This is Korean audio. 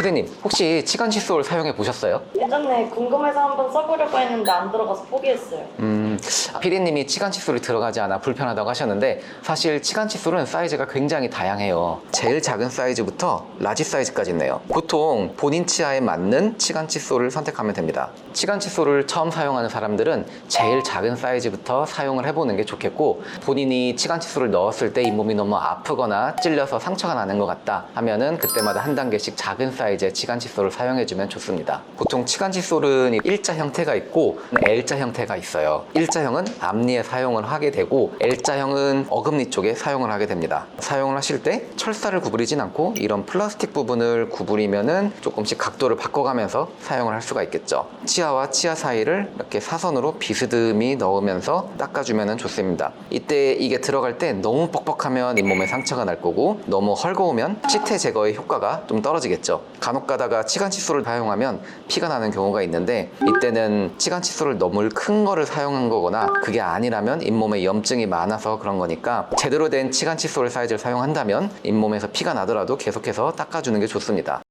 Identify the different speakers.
Speaker 1: 피디님 혹시 치간 칫솔 사용해 보셨어요?
Speaker 2: 예전에 궁금해서 한번 써보려고 했는데 안 들어가서 포기했어요.
Speaker 1: 음, 피디님이 치간 칫솔이 들어가지 않아 불편하다고 하셨는데 사실 치간 칫솔은 사이즈가 굉장히 다양해요. 제일 작은 사이즈부터 라지 사이즈까지 있네요. 보통 본인 치아에 맞는 치간 칫솔을 선택하면 됩니다. 치간 칫솔을 처음 사용하는 사람들은 제일 작은 사이즈부터 사용을 해보는 게 좋겠고 본인이 치간 칫솔을 넣었을 때 잇몸이 너무 아프거나 찔려서 상처가 나는 것 같다 하면은 그때마다 한 단계씩 작은 사이즈 의 치간 칫솔을 사용해주면 좋습니다. 보통 치간 칫솔은 일자 형태가 있고 L자 형태가 있어요. 일자형은 앞니에 사용을 하게 되고 L자형은 어금니 쪽에 사용을 하게 됩니다. 사용을 하실 때 철사를 구부리진 않고 이런 플라스틱 부분을 구부리면은 조금씩 각도를 바꿔가면서 사용을 할 수가 있겠죠. 치아와 치아 사이를 이렇게 사선으로 비스듬히 넣으면서 닦아주면 좋습니다. 이때 이게 들어갈 때 너무 뻑뻑하면 잇몸에 상처가 날 거고 너무 헐거우면 찌태 제거의 효과가 좀 떨어지겠죠. 간혹 가다가 치간 칫솔을 사용하면 피가 나는 경우가 있는데 이때는 치간 칫솔을 너무 큰 거를 사용한 거거나 그게 아니라면 잇몸에 염증이 많아서 그런 거니까 제대로 된 치간 칫솔 사이즈를 사용한다면 잇몸에서 피가 나더라도 계속해서 닦아주는 게 좋습니다.